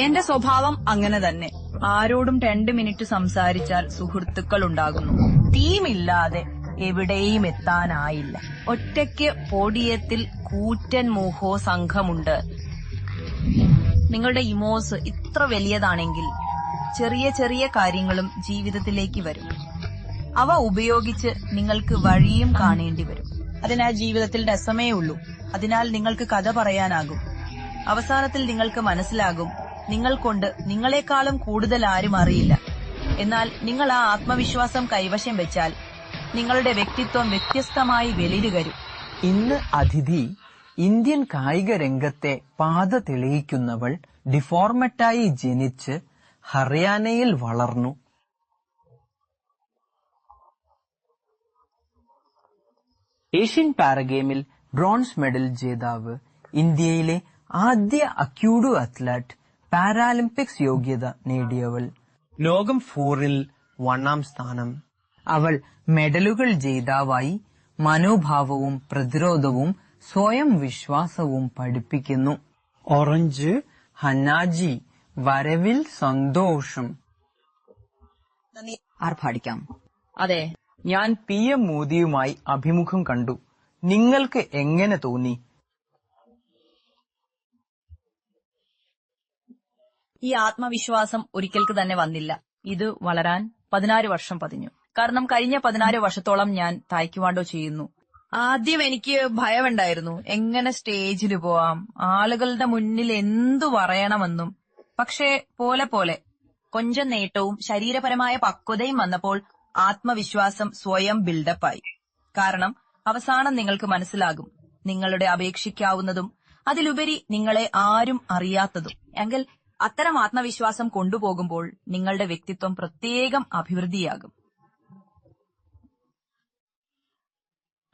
എന്റെ സ്വഭാവം അങ്ങനെ തന്നെ. ആരോടും രണ്ട് മിനിറ്റ് സംസാരിച്ചാൽ സുഹൃത്തുക്കൾ ഉണ്ടാകുന്നു തീമില്ലാതെ എവിടെയും എത്താനായില്ല. ഒറ്റയ്ക്ക് പോടിയത്തിൽ കൂറ്റൻ മോഹോ സംഘമുണ്ട്. നിങ്ങളുടെ ഇമോസ് ഇത്ര വലിയതാണെങ്കിൽ ചെറിയ ചെറിയ കാര്യങ്ങളും ജീവിതത്തിലേക്ക് വരും. അവ ഉപയോഗിച്ച് നിങ്ങൾക്ക് വഴിയും കാണേണ്ടി വരും. അതിനാൽ ജീവിതത്തിൽ രസമേ ഉള്ളൂ. അതിനാൽ നിങ്ങൾക്ക് കഥ പറയാനാകും. അവസാനത്തിൽ നിങ്ങൾക്ക് മനസ്സിലാകും. നിങ്ങൾ കൊണ്ട് നിങ്ങളെക്കാളും കൂടുതൽ ആരും അറിയില്ല. എന്നാൽ നിങ്ങൾ ആ ആത്മവിശ്വാസം കൈവശം വെച്ചാൽ നിങ്ങളുടെ വ്യക്തിത്വം വ്യത്യസ്തമായി വെളിരുകരും ഇന്ന് അതിഥി ഇന്ത്യൻ കായിക രംഗത്തെ പാത തെളിയിക്കുന്നവൾ ഡിഫോർമറ്റായി ജനിച്ച് ഹറിയാനയിൽ വളർന്നു. ഏഷ്യൻ പാരഗെയിമിൽ ബ്രോൺസ് മെഡൽ ജേതാവ് ഇന്ത്യയിലെ ആദ്യ അക്യൂഡു അത്ലറ്റ് പാരാലിമ്പിക്സ് യോഗ്യത നേടിയവൾ. ലോകം ഫോറിൽ ഒന്നാം സ്ഥാനം. അവൾ മെഡലുകൾ ജേതാവായി മനോഭാവവും പ്രതിരോധവും സ്വയം വിശ്വാസവും പഠിപ്പിക്കുന്നു. ഓറഞ്ച് ഹന്നാജി വരവിൽ സന്തോഷം. ആർഭാടിക്കാം. അതെ ഞാൻ പി എം മോദിയുമായി അഭിമുഖം കണ്ടു. നിങ്ങൾക്ക് എങ്ങനെ തോന്നി? ഈ ആത്മവിശ്വാസം ഒരിക്കൽക്ക് തന്നെ വന്നില്ല. ഇത് വളരാൻ പതിനാറ് വർഷം പതിഞ്ഞു. കാരണം കഴിഞ്ഞ പതിനാറ് വർഷത്തോളം ഞാൻ തായ്ക്കുവാണ്ടോ ചെയ്യുന്നു. ആദ്യം എനിക്ക് ഭയമുണ്ടായിരുന്നു. എങ്ങനെ സ്റ്റേജിൽ പോവാം? ആളുകളുടെ മുന്നിൽ എന്തു പറയണമെന്നും. പക്ഷേ പോലെ പോലെ. കൊഞ്ചം നേട്ടവും ശരീരപരമായ പക്വതയും വന്നപ്പോൾ ആത്മവിശ്വാസം സ്വയം ബിൽഡപ്പായി. കാരണം അവസാനം നിങ്ങൾക്ക് മനസ്സിലാകും. നിങ്ങളുടെ അപേക്ഷിക്കാവുന്നതും അതിലുപരി നിങ്ങളെ ആരും അറിയാത്തതും. എങ്കിൽ അത്തരം ആത്മവിശ്വാസം കൊണ്ടുപോകുമ്പോൾ നിങ്ങളുടെ വ്യക്തിത്വം പ്രത്യേകം അഭിവൃദ്ധിയാകും.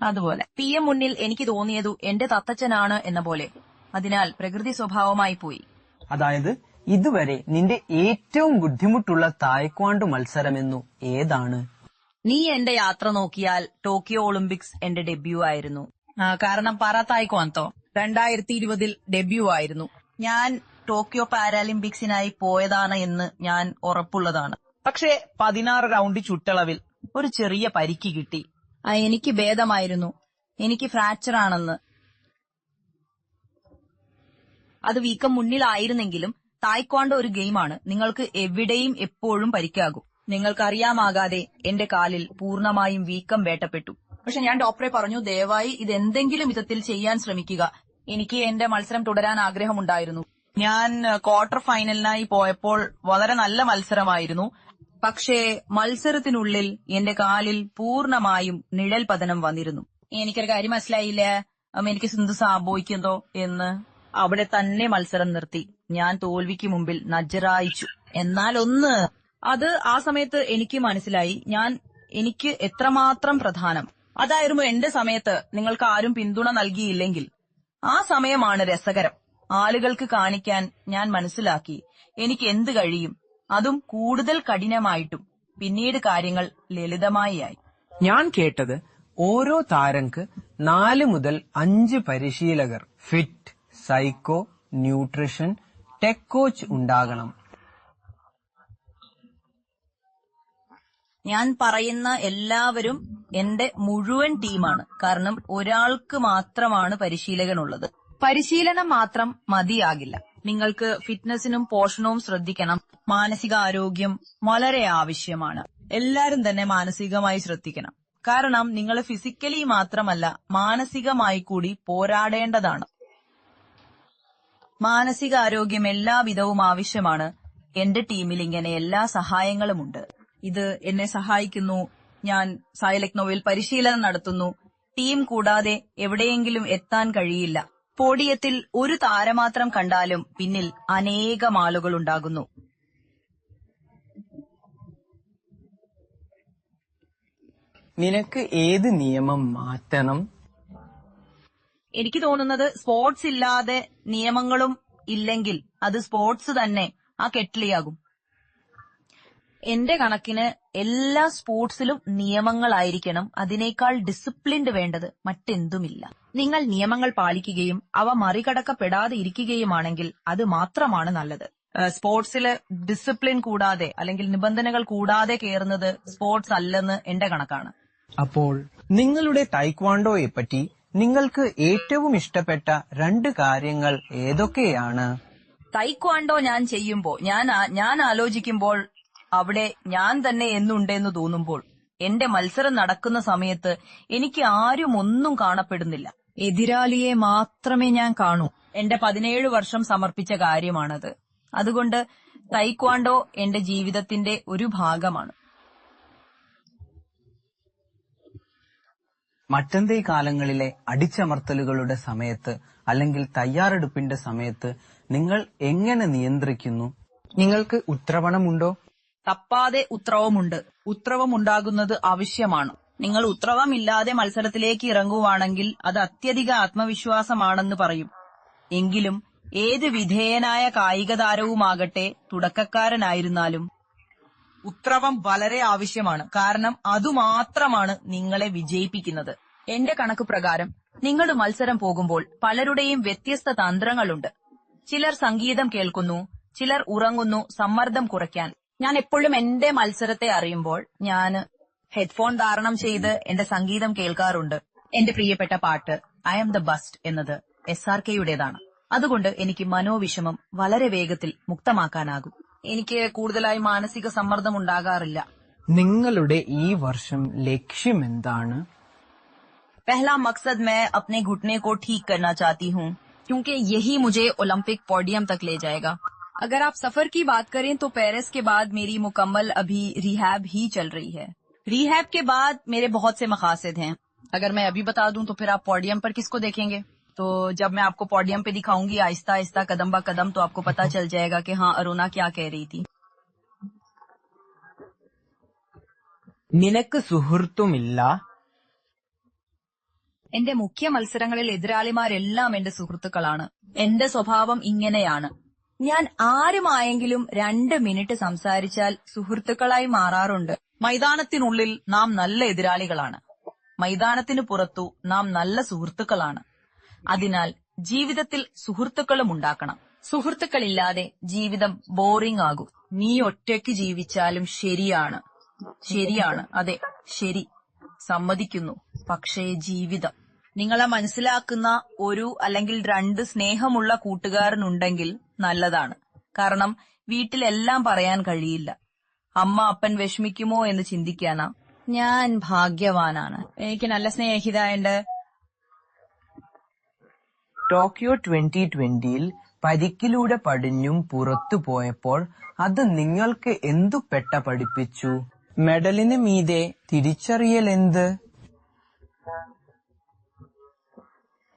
അതുപോലെ പി എം മുന്നിൽ എനിക്ക് തോന്നിയതു എന്റെ തത്തച്ഛനാണ് എന്ന പോലെ. അതിനാൽ പ്രകൃതി സ്വഭാവമായി പോയി. അതായത് ഇതുവരെ നിന്റെ ഏറ്റവും ബുദ്ധിമുട്ടുള്ള തായ്ക്വാണ്ടു മത്സരമെന്നു ഏതാണ്? നീ എന്റെ യാത്ര നോക്കിയാൽ ടോക്കിയോ ഒളിമ്പിക്സ് എന്റെ ഡെബ്യൂ ആയിരുന്നു. കാരണം പറ തായ്ക്വാന്തോ. രണ്ടായിരത്തി ഇരുപതിൽ ഡെബ്യൂ ആയിരുന്നു. ഞാൻ ടോക്കിയോ പാരാലിമ്പിക്സിനായി പോയതാണ് എന്ന് ഞാൻ ഉറപ്പുള്ളതാണ്. പക്ഷേ പതിനാറ് റൗണ്ട് ചുറ്റളവിൽ ഒരു ചെറിയ പരിക്ക് കിട്ടി. എനിക്ക് ഭേദമായിരുന്നു. എനിക്ക് ഫ്രാക്ചർ ആണെന്ന്. അത് വീക്കം മുന്നിലായിരുന്നെങ്കിലും തായ്ക്വാണ്ടോ ഒരു ഗെയിമാണ്. നിങ്ങൾക്ക് എവിടെയും എപ്പോഴും പരിക്കാകും. നിങ്ങൾക്കറിയാമാകാതെ എന്റെ കാലിൽ പൂർണമായും വീക്കം വേട്ടപ്പെട്ടു. പക്ഷെ ഞാൻ ഡോക്ടറെ പറഞ്ഞു ദയവായി ഇത് എന്തെങ്കിലും വിധത്തിൽ ചെയ്യാൻ ശ്രമിക്കുക. എനിക്ക് എന്റെ മത്സരം തുടരാൻ ആഗ്രഹമുണ്ടായിരുന്നു. ഞാൻ ക്വാർട്ടർ ഫൈനലിനായി പോയപ്പോൾ വളരെ നല്ല മത്സരമായിരുന്നു. പക്ഷേ മത്സരത്തിനുള്ളിൽ എന്റെ കാലിൽ പൂർണമായും നിഴൽ പതനം വന്നിരുന്നു. എനിക്കൊരു കാര്യം മനസ്സിലായില്ല. എനിക്ക് സിന്ധു സംഭവിക്കുന്നതോ എന്ന്. അവിടെ തന്നെ മത്സരം നിർത്തി. ഞാൻ തോൽവിക്ക് മുമ്പിൽ നജറായിച്ചു. എന്നാൽ ഒന്ന് അത് ആ സമയത്ത് എനിക്ക് മനസ്സിലായി. ഞാൻ എനിക്ക് എത്രമാത്രം പ്രധാനം. അതായിരുന്നു എന്റെ സമയത്ത്. നിങ്ങൾക്ക് ആരും പിന്തുണ നൽകിയില്ലെങ്കിൽ. ആ സമയമാണ് രസകരം. ആളുകൾക്ക് കാണിക്കാൻ ഞാൻ മനസ്സിലാക്കി. എനിക്ക് എന്ത് കഴിയും? അതും കൂടുതൽ കഠിനമായിട്ടും. പിന്നീട് കാര്യങ്ങൾ ലളിതമായി ആയി. ഞാൻ കേട്ടത് ഓരോ താരങ്ങൾക്ക് നാല് മുതൽ അഞ്ച് പരിശീലകർ fit psycho nutrition tech coach ഉണ്ടാകണം. ഞാൻ പറയുന്ന എല്ലാവരും എന്റെ മുഴുവൻ ടീമാണ്. കാരണം ഒരാൾക്ക് മാത്രമാണ് പരിശീലകനുള്ളത്. പരിശീലനം മാത്രം മതിയാകില്ല. നിങ്ങൾക്ക് ഫിറ്റ്നസിനും പോഷണവും ശ്രദ്ധിക്കണം. മാനസികാരോഗ്യം വളരെ ആവശ്യമാണ്. എല്ലാവരും തന്നെ മാനസികമായി ശ്രദ്ധിക്കണം. കാരണം നിങ്ങൾ ഫിസിക്കലി മാത്രമല്ല മാനസികമായി കൂടി പോരാടേണ്ടതാണ്. മാനസികാരോഗ്യം എല്ലാവിധവും ആവശ്യമാണ്. എന്റെ ടീമിൽ ഇങ്ങനെ എല്ലാ സഹായങ്ങളുമുണ്ട് ഇത് എന്നെ സഹായിക്കുന്നു. ഞാൻ സായലക്നോവിൽ പരിശീലനം നടത്തുന്നു. ടീം കൂടാതെ എവിടെയെങ്കിലും എത്താൻ കഴിയില്ല. പോഡിയത്തിൽ ഒരു താരമാത്രം കണ്ടാലും പിന്നിൽ അനേകം ആളുകൾ ഉണ്ടാകുന്നു നിനക്ക് ഏത് നിയമം മാറ്റണം? എനിക്ക് തോന്നുന്നത് സ്പോർട്സ് ഇല്ലാതെ നിയമങ്ങളും ഇല്ലെങ്കിൽ അത് സ്പോർട്സ് തന്നെ ആ കെട്ടിലിയാകും. എന്റെ കണക്കിന് എല്ലാ സ്പോർട്സിലും നിയമങ്ങളായിരിക്കണം അതിനേക്കാൾ ഡിസിപ്ലിൻഡ് വേണ്ടത് മറ്റെന്തുമില്ല. നിങ്ങൾ നിയമങ്ങൾ പാലിക്കുകയും അവ മറികടക്കപ്പെടാതെ ഇരിക്കുകയുമാണെങ്കിൽ അത് മാത്രമാണ് നല്ലത്. സ്പോർട്സിൽ ഡിസിപ്ലിൻ കൂടാതെ അല്ലെങ്കിൽ നിബന്ധനകൾ കൂടാതെ കയറുന്നത് സ്പോർട്സ് അല്ലെന്ന് എന്റെ കണക്കാണ്. അപ്പോൾ നിങ്ങളുടെ തൈക്വാണ്ടോയെ പറ്റി നിങ്ങൾക്ക് ഏറ്റവും ഇഷ്ടപ്പെട്ട രണ്ട് കാര്യങ്ങൾ ഏതൊക്കെയാണ്? തൈക്വാണ്ടോ ഞാൻ ചെയ്യുമ്പോൾ ഞാൻ ഞാൻ ആലോചിക്കുമ്പോൾ അവിടെ ഞാൻ തന്നെ എന്നുണ്ടെന്ന് തോന്നുമ്പോൾ എന്റെ മത്സരം നടക്കുന്ന സമയത്ത് എനിക്ക് ആരും ഒന്നും കാണപ്പെടുന്നില്ല. എതിരാളിയെ മാത്രമേ ഞാൻ കാണൂ. എന്റെ പതിനേഴ് വർഷം സമർപ്പിച്ച കാര്യമാണത്. അതുകൊണ്ട് തൈക്വാണ്ടോ എന്റെ ജീവിതത്തിന്റെ ഒരു ഭാഗമാണ്. മറ്റന്തേ കാലങ്ങളിലെ അടിച്ചമർത്തലുകളുടെ സമയത്ത് അല്ലെങ്കിൽ തയ്യാറെടുപ്പിന്റെ സമയത്ത് നിങ്ങൾ എങ്ങനെ നിയന്ത്രിക്കുന്നു? നിങ്ങൾക്ക് ഉത്രവണമുണ്ടോ? തപ്പാതെ ഉത്രവമുണ്ട് ഉത്രവം ഉണ്ടാകുന്നത് ആവശ്യമാണ്. നിങ്ങൾ ഉത്രവമില്ലാതെ മത്സരത്തിലേക്ക് ഇറങ്ങുവാണെങ്കിൽ അത് അത്യധിക ആത്മവിശ്വാസമാണെന്ന് പറയും. എങ്കിലും ഏത് വിധേയനായ കായിക താരവുമാകട്ടെ തുടക്കക്കാരനായിരുന്നാലും ഉത്രവം വളരെ ആവശ്യമാണ്. കാരണം അതുമാത്രമാണ് നിങ്ങളെ വിജയിപ്പിക്കുന്നത്. എന്റെ കണക്ക് പ്രകാരം നിങ്ങൾ മത്സരം പോകുമ്പോൾ പലരുടെയും വ്യത്യസ്ത തന്ത്രങ്ങളുണ്ട്. ചിലർ സംഗീതം കേൾക്കുന്നു ചിലർ ഉറങ്ങുന്നു സമ്മർദ്ദം കുറയ്ക്കാൻ. ഞാൻ എപ്പോഴും എന്റെ മത്സരത്തെ അറിയുമ്പോൾ ഞാൻ ഹെഡ്ഫോൺ ധാരണം ചെയ്ത് എന്റെ സംഗീതം കേൾക്കാറുണ്ട് എന്റെ പ്രിയപ്പെട്ട പാട്ട് ഐ ആം ദ ബസ്റ്റ് എന്നത് എസ് ആർ കെയുടേതാണ് അതുകൊണ്ട് എനിക്ക് മനോവിഷമം വളരെ വേഗത്തിൽ മുക്തമാക്കാനാകും എനിക്ക് കൂടുതലായി മാനസിക സമ്മർദ്ദം ഉണ്ടാകാറില്ല നിങ്ങളുടെ ഈ വർഷം ലക്ഷ്യം എന്താണ് पहला मकसद मैं अपने घुटने को ठीक करना चाहती हूँ क्योंकि यही मुझे ओलंपिक पोडियम तक ले जाएगा अगर आप सफर की बात करें तो पेरिस के बाद मेरी मुकम्मल अभी रिहैब ही चल रही है रिहैब के बाद मेरे बहुत से मकासद हैं अगर मैं अभी बता दूं तो फिर आप पोडियम पर किसको देखेंगे तो जब मैं आपको पोडियम पे दिखाऊंगी आहिस्ता आहिस्ता कदम ब कदम तो आपको पता चल जाएगा कि हाँ अरुणा क्या कह रही थी നിനക്ക് സുഹൃത്തുമില്ല എന്റെ മുഖ്യ മത്സരങ്ങളിൽ എതിരാളിമാരെല്ലാം എന്റെ സുഹൃത്തുക്കളാണ് എന്റെ സ്വഭാവം ഇങ്ങനെയാണ് ഞാൻ ആരുമായെങ്കിലും രണ്ട് മിനിറ്റ് സംസാരിച്ചാൽ സുഹൃത്തുക്കളായി മാറാറുണ്ട്. മൈതാനത്തിനുള്ളിൽ നാം നല്ല എതിരാളികളാണ്. മൈതാനത്തിന് പുറത്തു നാം നല്ല സുഹൃത്തുക്കളാണ്. അതിനാൽ ജീവിതത്തിൽ സുഹൃത്തുക്കളും ഉണ്ടാക്കണം. സുഹൃത്തുക്കളില്ലാതെ ജീവിതം ബോറിംഗ് ആകും. നീ ഒറ്റയ്ക്ക് ജീവിച്ചാലും ശരിയാണ്. ശരിയാണ്. അതെ ശരി. സമ്മതിക്കുന്നു. പക്ഷേ ജീവിതം നിങ്ങളെ മനസ്സിലാക്കുന്ന ഒരു അല്ലെങ്കിൽ രണ്ട് സ്നേഹമുള്ള കൂട്ടുകാരനുണ്ടെങ്കിൽ നല്ലതാണ്. കാരണം വീട്ടിലെല്ലാം പറയാൻ കഴിയില്ല. അമ്മ അപ്പൻ വിഷമിക്കുമോ എന്ന് ചിന്തിക്കാനാ. ഞാൻ ഭാഗ്യവാനാണ്. എനിക്ക് നല്ല സ്നേഹിതായുണ്ട് ടോക്കിയോ ട്വന്റി ട്വന്റിയിൽ പരിക്കിലൂടെ പടിഞ്ഞും പുറത്തു പോയപ്പോൾ അത് നിങ്ങൾക്ക് എന്തു പെട്ട പഠിപ്പിച്ചു? മെഡലിന് മീതെ തിരിച്ചറിയൽ എന്ത്?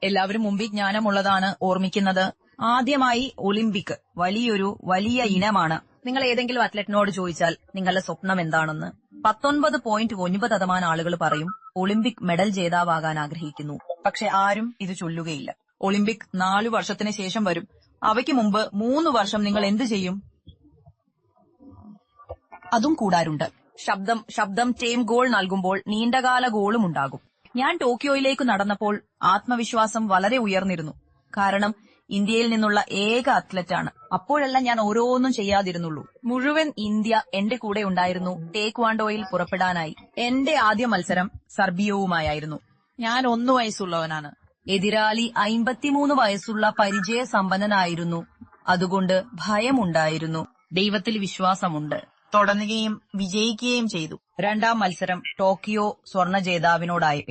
എല്ലാവരും മുമ്പിൽ ജ്ഞാനമുള്ളതാണ് ഓർമ്മിക്കുന്നത്. ആദ്യമായി ഒളിമ്പിക് വലിയൊരു വലിയ ഇനമാണ്. നിങ്ങൾ ഏതെങ്കിലും അത്ലറ്റിനോട് ചോദിച്ചാൽ നിങ്ങളുടെ സ്വപ്നം എന്താണെന്ന്. പത്തൊൻപത് പോയിന്റ് ഒൻപത് ശതമാനം ആളുകൾ പറയും ഒളിമ്പിക് മെഡൽ ജേതാവാകാൻ ആഗ്രഹിക്കുന്നു. പക്ഷെ ആരും ഇത് ചൊല്ലുകയില്ല. ഒളിമ്പിക് നാലു വർഷത്തിന് ശേഷം വരും. അവയ്ക്ക് മുമ്പ് മൂന്ന് വർഷം നിങ്ങൾ എന്ത് ചെയ്യും? അതും കൂടാറുണ്ട് ശബ്ദം ശബ്ദം ടേം ഗോൾ നൽകുമ്പോൾ നീണ്ടകാല ഗോളും ഉണ്ടാകും. ഞാൻ ടോക്കിയോയിലേക്ക് നടന്നപ്പോൾ ആത്മവിശ്വാസം വളരെ ഉയർന്നിരുന്നു. കാരണം ഇന്ത്യയിൽ നിന്നുള്ള ഏക അത്ലറ്റാണ്. അപ്പോഴെല്ലാം ഞാൻ ഓരോന്നും ചെയ്യാതിരുന്നുള്ളൂ. മുഴുവൻ ഇന്ത്യ എന്റെ കൂടെ ഉണ്ടായിരുന്നു. ടേക്വാണ്ടോയിൽ പുറപ്പെടാനായി. എന്റെ ആദ്യ മത്സരം സർബിയവുമായിരുന്നു. ഞാൻ ഒന്നു വയസ്സുള്ളവനാണ്. എതിരാളി അയിമ്പത്തിമൂന്ന് വയസ്സുള്ള പരിചയ സമ്പന്നനായിരുന്നു അതുകൊണ്ട് ഭയമുണ്ടായിരുന്നു. ദൈവത്തിൽ വിശ്വാസമുണ്ട്. തുടങ്ങുകയും വിജയിക്കുകയും ചെയ്തു. രണ്ടാം മത്സരം ടോക്കിയോ സ്വർണ ജേതാവിനോടായി.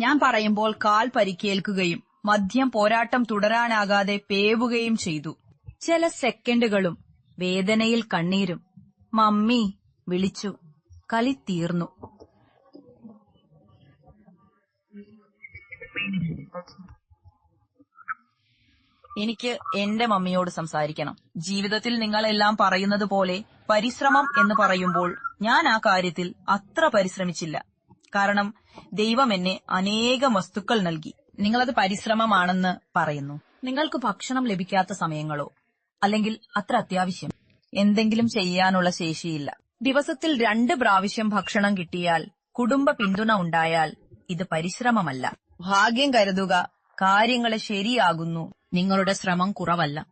ഞാൻ പറയുമ്പോൾ കാൽ പരിക്കേൽക്കുകയും മദ്യം പോരാട്ടം തുടരാനാകാതെ പേവുകയും ചെയ്തു. ചില സെക്കൻഡുകളും വേദനയിൽ കണ്ണീരും മമ്മി വിളിച്ചു. കളി തീർന്നു. എനിക്ക് എന്റെ മമ്മിയോട് സംസാരിക്കണം. ജീവിതത്തിൽ നിങ്ങൾ എല്ലാം പറയുന്നത് പോലെ പരിശ്രമം എന്ന് പറയുമ്പോൾ ഞാൻ ആ കാര്യത്തിൽ അത്ര പരിശ്രമിച്ചില്ല. കാരണം ദൈവം എന്നെ അനേകം വസ്തുക്കൾ നൽകി. നിങ്ങളത് പരിശ്രമമാണെന്ന് പറയുന്നു. നിങ്ങൾക്ക് ഭക്ഷണം ലഭിക്കാത്ത സമയങ്ങളോ അല്ലെങ്കിൽ അത്ര അത്യാവശ്യം എന്തെങ്കിലും ചെയ്യാനുള്ള ശേഷിയില്ല. ദിവസത്തിൽ രണ്ട് പ്രാവശ്യം ഭക്ഷണം കിട്ടിയാൽ കുടുംബ പിന്തുണ ഉണ്ടായാൽ ഇത് പരിശ്രമമല്ല. ഭാഗ്യം കരുതുക കാര്യങ്ങളെ ശരിയാകുന്നു. നിങ്ങളുടെ ശ്രമം കുറവല്ല.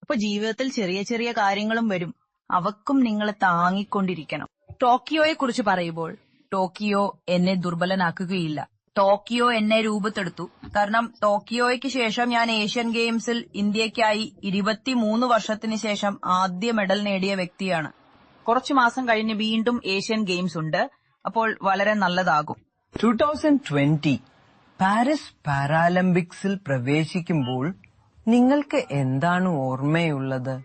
അപ്പൊ ജീവിതത്തിൽ ചെറിയ ചെറിയ കാര്യങ്ങളും വരും. അവക്കും നിങ്ങൾ താങ്ങിക്കൊണ്ടിരിക്കണം. ടോക്കിയോയെ കുറിച്ച് പറയുമ്പോൾ ടോക്കിയോ എന്നെ ദുർബലനാക്കുകയില്ല. ടോക്കിയോ എന്നെ രൂപത്തെടുത്തു. കാരണം ടോക്കിയോയ്ക്ക് ശേഷം ഞാൻ ഏഷ്യൻ ഗെയിംസിൽ ഇന്ത്യക്കായി ഇരുപത്തിമൂന്ന് വർഷത്തിന് ശേഷം ആദ്യ മെഡൽ നേടിയ വ്യക്തിയാണ്. കുറച്ചു മാസം കഴിഞ്ഞ് വീണ്ടും ഏഷ്യൻ ഗെയിംസ് ഉണ്ട്. അപ്പോൾ വളരെ നല്ലതാകും. ടൂ തൗസൻഡ് ട്വന്റി പാരീസ് പാരാലിമ്പിക്സിൽ പ്രവേശിക്കുമ്പോൾ നിങ്ങൾക്ക് എന്താണ് ഓർമ്മയുള്ളത്?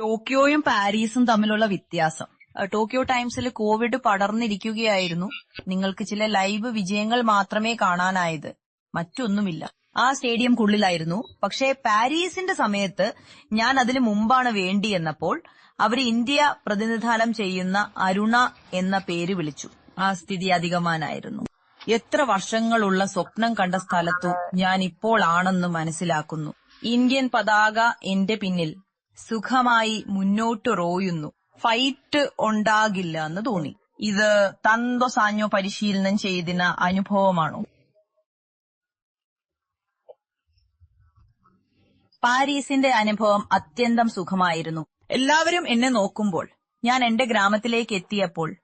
ടോക്കിയോയും പാരീസും തമ്മിലുള്ള വ്യത്യാസം. ടോക്കിയോ ടൈംസിൽ കോവിഡ് പടർന്നിരിക്കുകയായിരുന്നു. നിങ്ങൾക്ക് ചില ലൈവ് വിജയങ്ങൾ മാത്രമേ കാണാനായത്. മറ്റൊന്നുമില്ല. ആ സ്റ്റേഡിയം കുള്ളിലായിരുന്നു. പക്ഷേ പാരീസിന്റെ സമയത്ത് ഞാൻ അതിനു മുമ്പാണ് വേണ്ടി എന്നപ്പോൾ അവർ ഇന്ത്യ പ്രതിനിധാനം ചെയ്യുന്ന അരുണ എന്ന പേര് വിളിച്ചു. ആ സ്ഥിതി അധികമാനായിരുന്നു. എത്ര വർഷങ്ങളുള്ള സ്വപ്നം കണ്ട സ്ഥലത്തു ഞാൻ ഇപ്പോൾ ആണെന്ന് മനസ്സിലാക്കുന്നു. ഇന്ത്യൻ പതാക എന്റെ പിന്നിൽ സുഖമായി മുന്നോട്ട് റോയുന്നു. ഫൈറ്റ് ഉണ്ടാകില്ല എന്ന് തോന്നി. ഇത് തന്തോ സാഞ്ഞോ പരിശീലനം ചെയ്തിന അനുഭവമാണോ? പാരീസിന്റെ അനുഭവം അത്യന്തം സുഖമായിരുന്നു. എല്ലാവരും എന്നെ നോക്കുമ്പോൾ ഞാൻ എന്റെ ഗ്രാമത്തിലേക്ക് എത്തിയപ്പോൾ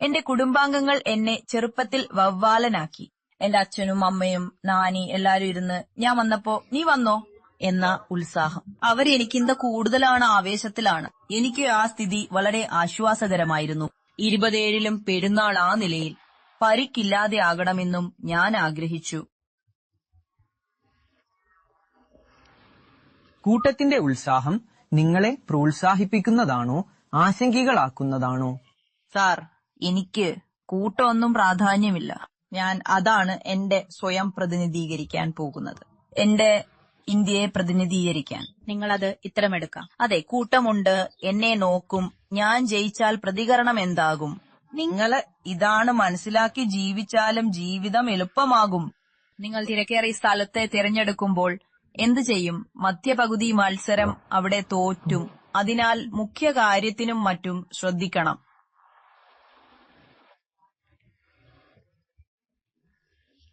എന്റെ കുടുംബാംഗങ്ങൾ എന്നെ ചെറുപ്പത്തിൽ വവ്വാലനാക്കി. എന്റെ അച്ഛനും അമ്മയും നാനി എല്ലാരും ഇരുന്ന് ഞാൻ വന്നപ്പോ നീ വന്നോ? എന്ന ഉത്സാഹം. എനിക്കിന്ത കൂടുതലാണ് ആവേശത്തിലാണ്. എനിക്ക് ആ സ്ഥിതി വളരെ ആശ്വാസകരമായിരുന്നു. ഇരുപതേഴിലും പെരുന്നാൾ ആ നിലയിൽ പരിക്കില്ലാതെ ആകണമെന്നും ഞാൻ ആഗ്രഹിച്ചു. കൂട്ടത്തിന്റെ ഉത്സാഹം നിങ്ങളെ പ്രോത്സാഹിപ്പിക്കുന്നതാണോ? ആശങ്കകളാക്കുന്നതാണോ? സാർ എനിക്ക് കൂട്ടമൊന്നും പ്രാധാന്യമില്ല. ഞാൻ അതാണ് എന്റെ സ്വയം പ്രതിനിധീകരിക്കാൻ പോകുന്നത്. എന്റെ ഇന്ത്യയെ പ്രതിനിധീകരിക്കാൻ. നിങ്ങളത് ഇത്തരമെടുക്കാം. അതെ കൂട്ടമുണ്ട്. എന്നെ നോക്കും. ഞാൻ ജയിച്ചാൽ പ്രതികരണം എന്താകും? നിങ്ങൾ ഇതാണ് മനസ്സിലാക്കി ജീവിച്ചാലും ജീവിതം എളുപ്പമാകും. നിങ്ങൾ തിരക്കേറിയ സ്ഥലത്തെ തിരഞ്ഞെടുക്കുമ്പോൾ എന്തു ചെയ്യും? മധ്യപകുതി മത്സരം അവിടെ തോറ്റും. അതിനാൽ മുഖ്യ കാര്യത്തിനും മറ്റും ശ്രദ്ധിക്കണം.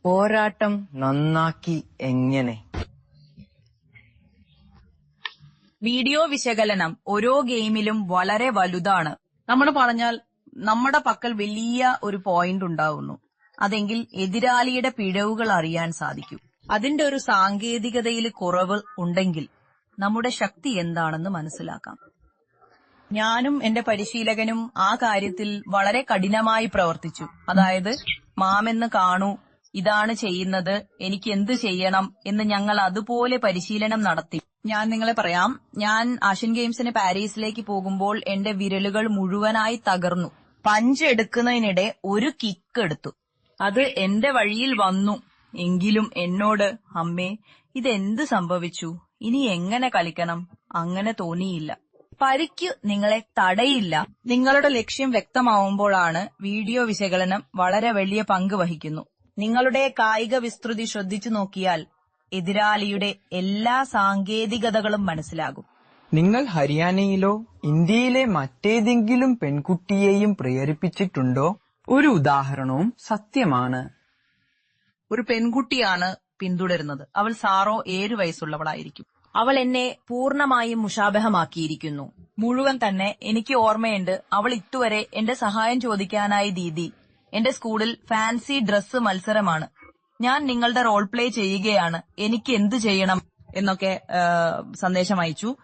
പോരാട്ടം നന്നാക്കി എങ്ങനെ? വീഡിയോ വിശകലനം ഓരോ ഗെയിമിലും വളരെ വലുതാണ്. നമ്മൾ പറഞ്ഞാൽ നമ്മുടെ പക്കൽ വലിയ ഒരു പോയിന്റ് ഉണ്ടാവുന്നു. അതെങ്കിൽ എതിരാളിയുടെ പിഴവുകൾ അറിയാൻ സാധിക്കും. അതിന്റെ ഒരു സാങ്കേതികതയിൽ കുറവ് ഉണ്ടെങ്കിൽ നമ്മുടെ ശക്തി എന്താണെന്ന് മനസ്സിലാക്കാം. ഞാനും എന്റെ പരിശീലകനും ആ കാര്യത്തിൽ വളരെ കഠിനമായി പ്രവർത്തിച്ചു. അതായത് മാമെന്ന് കാണൂ ഇതാണ് ചെയ്യുന്നത് എനിക്ക് എന്ത് ചെയ്യണം എന്ന് ഞങ്ങൾ അതുപോലെ പരിശീലനം നടത്തി. ഞാൻ നിങ്ങളെ പറയാം ഞാൻ ആഷ്യൻ ഗെയിംസിന് പാരീസിലേക്ക് പോകുമ്പോൾ എന്റെ വിരലുകൾ മുഴുവനായി തകർന്നു. പഞ്ച് എടുക്കുന്നതിനിടെ ഒരു കിക്ക് എടുത്തു. അത് എന്റെ വഴിയിൽ വന്നു. എങ്കിലും എന്നോട് അമ്മേ ഇതെന്ത് സംഭവിച്ചു? ഇനി എങ്ങനെ കളിക്കണം? അങ്ങനെ തോന്നിയില്ല. പരിക്ക് നിങ്ങളെ തടയില്ല. നിങ്ങളുടെ ലക്ഷ്യം വ്യക്തമാവുമ്പോഴാണ് വീഡിയോ വിശകലനം വളരെ വലിയ പങ്ക് വഹിക്കുന്നു. നിങ്ങളുടെ കായിക വിസ്തൃതി ശ്രദ്ധിച്ചു നോക്കിയാൽ എതിരാളിയുടെ എല്ലാ സാങ്കേതികതകളും മനസ്സിലാകും. നിങ്ങൾ ഹരിയാനയിലോ ഇന്ത്യയിലെ മറ്റേതെങ്കിലും പെൺകുട്ടിയെയും പ്രേരിപ്പിച്ചിട്ടുണ്ടോ? ഒരു ഉദാഹരണവും സത്യമാണ്. ഒരു പെൺകുട്ടിയാണ് പിന്തുടരുന്നത്. അവൾ സാറോ ഏഴു വയസ്സുള്ളവളായിരിക്കും. അവൾ എന്നെ പൂർണമായും മുഷാബഹമാക്കിയിരിക്കുന്നു. മുഴുവൻ തന്നെ എനിക്ക് ഓർമ്മയുണ്ട് അവൾ ഇതുവരെ എന്റെ സഹായം ചോദിക്കാനായി ദീദി. എന്റെ സ്കൂളിൽ ഫാൻസി ഡ്രസ്സ് മത്സരമാണ്. ഞാൻ നിങ്ങളുടെ റോൾ പ്ലേ ചെയ്യുകയാണ്. എനിക്ക് എന്ത് ചെയ്യണം? എന്നൊക്കെ സന്ദേശം അയച്ചു.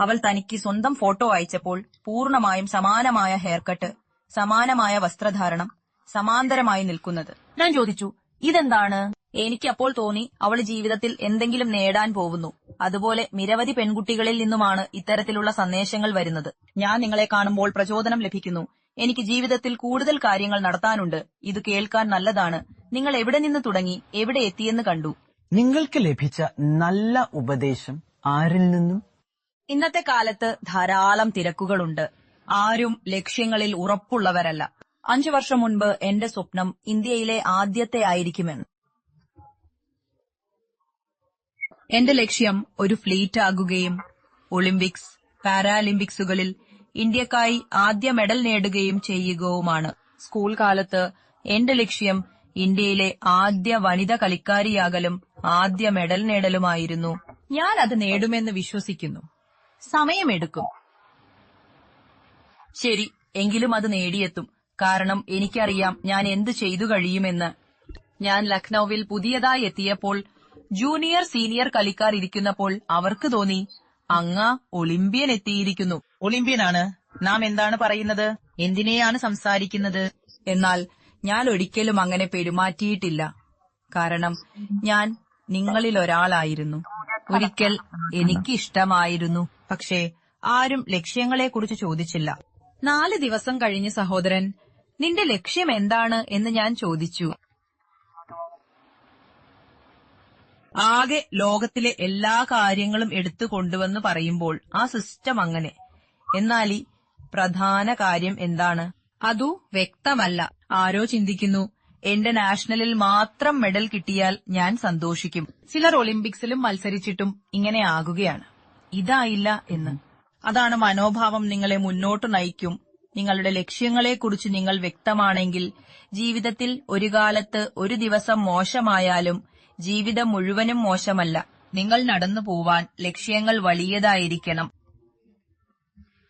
അവൾ തനിക്ക് സ്വന്തം ഫോട്ടോ അയച്ചപ്പോൾ പൂർണമായും സമാനമായ ഹെയർകട്ട് സമാനമായ വസ്ത്രധാരണം സമാന്തരമായി നിൽക്കുന്നത്. ഞാൻ ചോദിച്ചു ഇതെന്താണ്? എനിക്ക് അപ്പോൾ തോന്നി അവൾ ജീവിതത്തിൽ എന്തെങ്കിലും നേടാൻ പോകുന്നു. അതുപോലെ നിരവധി പെൺകുട്ടികളിൽ നിന്നുമാണ് ഇത്തരത്തിലുള്ള സന്ദേശങ്ങൾ വരുന്നത്. ഞാൻ നിങ്ങളെ കാണുമ്പോൾ പ്രചോദനം ലഭിക്കുന്നു. എനിക്ക് ജീവിതത്തിൽ കൂടുതൽ കാര്യങ്ങൾ നടത്താനുണ്ട്. ഇത് കേൾക്കാൻ നല്ലതാണ്. നിങ്ങൾ എവിടെ നിന്ന് തുടങ്ങി? എവിടെ എത്തിയെന്ന് കണ്ടു? നിങ്ങൾക്ക് ലഭിച്ച നല്ല ഉപദേശം ആരിൽ നിന്നും? ഇന്നത്തെ കാലത്ത് ധാരാളം തിരക്കുകളുണ്ട്. ആരും ലക്ഷ്യങ്ങളിൽ ഉറപ്പുള്ളവരല്ല. അഞ്ചു വർഷം മുൻപ് എന്റെ സ്വപ്നം ഇന്ത്യയിലെ ആദ്യത്തെ ആയിരിക്കുമെന്ന്. എന്റെ ലക്ഷ്യം ഒരു ഫ്ലീറ്റ് ആകുകയും ഒളിമ്പിക്സ് പാരാലിമ്പിക്സുകളിൽ ഇന്ത്യക്കായി ആദ്യ മെഡൽ നേടുകയും ചെയ്യുകയുമാണ്. സ്കൂൾ കാലത്ത് എന്റെ ലക്ഷ്യം ഇന്ത്യയിലെ ആദ്യ വനിത കളിക്കാരിയാകലും ആദ്യ മെഡൽ നേടലുമായിരുന്നു. ഞാൻ അത് നേടുമെന്ന് വിശ്വസിക്കുന്നു. സമയമെടുക്കും. ശരി എങ്കിലും അത് നേടിയെത്തും. കാരണം എനിക്കറിയാം ഞാൻ എന്ത് ചെയ്തു കഴിയുമെന്ന്. ഞാൻ ലക്നൌവിൽ പുതിയതായി എത്തിയപ്പോൾ ജൂനിയർ സീനിയർ കളിക്കാർ ഇരിക്കുന്നപ്പോൾ അവർക്ക് തോന്നി അങ്ങ ഒളിമ്പ്യൻ എത്തിയിരിക്കുന്നു. ഒളിമ്പ്യനാണ്. നാം എന്താണ് പറയുന്നത്? എന്തിനെയാണ് സംസാരിക്കുന്നത്? എന്നാൽ ഞാൻ ഒരിക്കലും അങ്ങനെ പെരുമാറ്റിയിട്ടില്ല. കാരണം ഞാൻ നിങ്ങളിൽ ഒരാളായിരുന്നു. ഒരിക്കൽ എനിക്ക് ഇഷ്ടമായിരുന്നു പക്ഷേ ആരും ലക്ഷ്യങ്ങളെക്കുറിച്ച് ചോദിച്ചില്ല. നാല് ദിവസം കഴിഞ്ഞ് സഹോദരൻ നിന്റെ ലക്ഷ്യം എന്താണ്? എന്ന് ഞാൻ ചോദിച്ചു. ആകെ ലോകത്തിലെ എല്ലാ കാര്യങ്ങളും എടുത്തു കൊണ്ടുവന്ന് പറയുമ്പോൾ ആ സിസ്റ്റം അങ്ങനെ. എന്നാൽ ഈ പ്രധാന കാര്യം എന്താണ്? അതു വ്യക്തമല്ല. ആരോ ചിന്തിക്കുന്നു. എന്റെ നാഷണലിൽ മാത്രം മെഡൽ കിട്ടിയാൽ ഞാൻ സന്തോഷിക്കും. ചിലർ ഒളിമ്പിക്സിലും മത്സരിച്ചിട്ടും ഇങ്ങനെ ആകുകയാണ്. ഇതായില്ല എന്ന്. അതാണ് മനോഭാവം നിങ്ങളെ മുന്നോട്ട് നയിക്കും. നിങ്ങളുടെ ലക്ഷ്യങ്ങളെക്കുറിച്ച് നിങ്ങൾ വ്യക്തമാണെങ്കിൽ ജീവിതത്തിൽ ഒരു കാലത്ത് ഒരു ദിവസം മോശമായാലും ജീവിതം മുഴുവനും മോശമല്ല. നിങ്ങൾ നടന്നു പോവാൻ ലക്ഷ്യങ്ങൾ വലിയതായിരിക്കണം.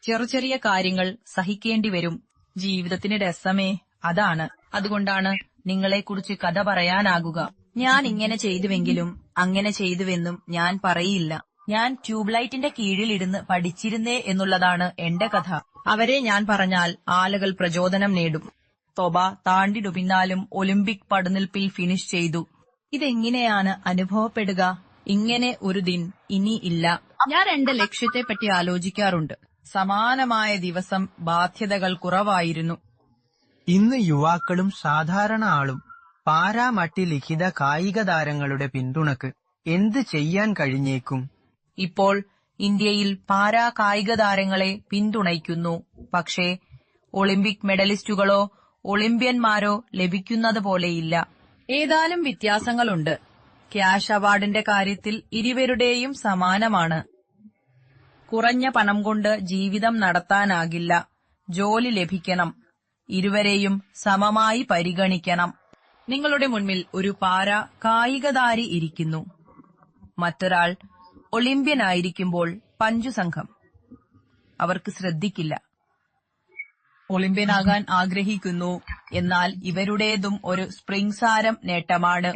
ചെറു ചെറിയ കാര്യങ്ങൾ സഹിക്കേണ്ടി വരും. ജീവിതത്തിന് രസമേ. അതാണ്. അതുകൊണ്ടാണ് നിങ്ങളെക്കുറിച്ച് കഥ പറയാനാകുക. ഞാൻ ഇങ്ങനെ ചെയ്തുവെങ്കിലും അങ്ങനെ ചെയ്തുവെന്നും ഞാൻ പറയില്ല. ഞാൻ ട്യൂബ്ലൈറ്റിന്റെ കീഴിൽ ഇരുന്ന് പഠിച്ചിരുന്നേ എന്നുള്ളതാണ് എന്റെ കഥ. അവരെ ഞാൻ പറഞ്ഞാൽ ആളുകൾ പ്രചോദനം നേടും. തൊബ താണ്ടിടു പിന്നാലും ഒളിമ്പിക് പടുനിൽപ്പിൽ ഫിനിഷ് ചെയ്തു. ഇതെങ്ങനെയാണ് അനുഭവപ്പെടുക? ഇങ്ങനെ ഒരു ദിൻ ഇനി ഇല്ല. ഞാൻ എന്റെ ലക്ഷ്യത്തെപ്പറ്റി ആലോചിക്കാറുണ്ട്. സമാനമായ ദിവസം ബാധ്യതകൾ കുറവായിരുന്നു. ഇന്ന് യുവാക്കളും സാധാരണ ആളും പാരാമട്ടി ലിഖിത കായിക താരങ്ങളുടെ പിന്തുണക്ക് എന്ത് ചെയ്യാൻ കഴിഞ്ഞേക്കും? ഇപ്പോൾ ഇന്ത്യയിൽ പാരാ കായിക താരങ്ങളെ പിന്തുണയ്ക്കുന്നു. പക്ഷേ ഒളിമ്പിക് മെഡലിസ്റ്റുകളോ ഒളിമ്പ്യന്മാരോ ലഭിക്കുന്നത് പോലെയില്ല. ഏതാനും വ്യത്യാസങ്ങളുണ്ട്. ക്യാഷ് അവാർഡിന്റെ കാര്യത്തിൽ ഇരുവരുടെയും സമാനമാണ്. കുറഞ്ഞ പണം കൊണ്ട് ജീവിതം നടത്താനാകില്ല. ജോലി ലഭിക്കണം. ഇരുവരെയും സമമായി പരിഗണിക്കണം. നിങ്ങളുടെ മുൻപിൽ ഒരു പാര കായികതാരി ഇരിക്കുന്നു. മറ്റൊരാൾ ഒളിമ്പ്യനായിരിക്കുമ്പോൾ പഞ്ചു സംഘം അവർക്ക് ശ്രദ്ധിക്കില്ല. ഒളിമ്പ്യനാകാൻ ആഗ്രഹിക്കുന്നു. എന്നാൽ ഇവരുടേതും ഒരു സ്പ്രിംഗ് സാരം നേട്ടമാണ്.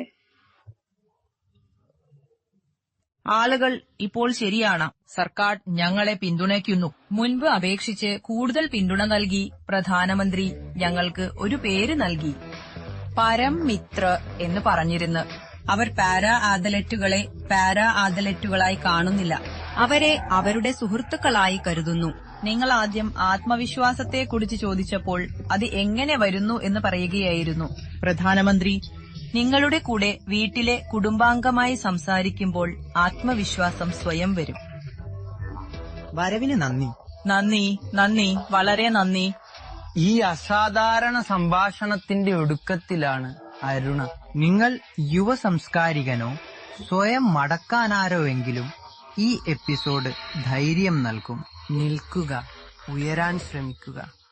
ആളുകൾ ഇപ്പോൾ ശരിയാണ്. സർക്കാർ ഞങ്ങളെ പിന്തുണയ്ക്കുന്നു. മുൻപ് അപേക്ഷിച്ച് കൂടുതൽ പിന്തുണ നൽകി പ്രധാനമന്ത്രി ഞങ്ങൾക്ക് ഒരു പേര് നൽകി. പരം മിത്ര എന്ന് പറഞ്ഞിരുന്നു. അവർ പാരാ ആദലറ്റുകളെ പാരാ ആദലറ്റുകളായി കാണുന്നില്ല. അവരെ അവരുടെ സുഹൃത്തുക്കളായി കരുതുന്നു. നിങ്ങൾ ആദ്യം ആത്മവിശ്വാസത്തെക്കുറിച്ച് ചോദിച്ചപ്പോൾ അത് എങ്ങനെ വരുന്നു എന്ന് പറയുകയായിരുന്നു. പ്രധാനമന്ത്രി നിങ്ങളുടെ കൂടെ വീട്ടിലെ കുടുംബാംഗമായി സംസാരിക്കുമ്പോൾ ആത്മവിശ്വാസം സ്വയം വരും. വരവിന് നന്ദി. നന്ദി നന്ദി വളരെ നന്ദി. ഈ അസാധാരണ സംഭാഷണത്തിന്റെ ഒടുക്കത്തിലാണ് അരുണ. നിങ്ങൾ യുവ സംസ്കാരികനോ സ്വയം മടക്കാനാരോ എങ്കിലും ഈ എപ്പിസോഡ് ധൈര്യം നൽകും. നിൽക്കുക ഉയരാൻ ശ്രമിക്കുക.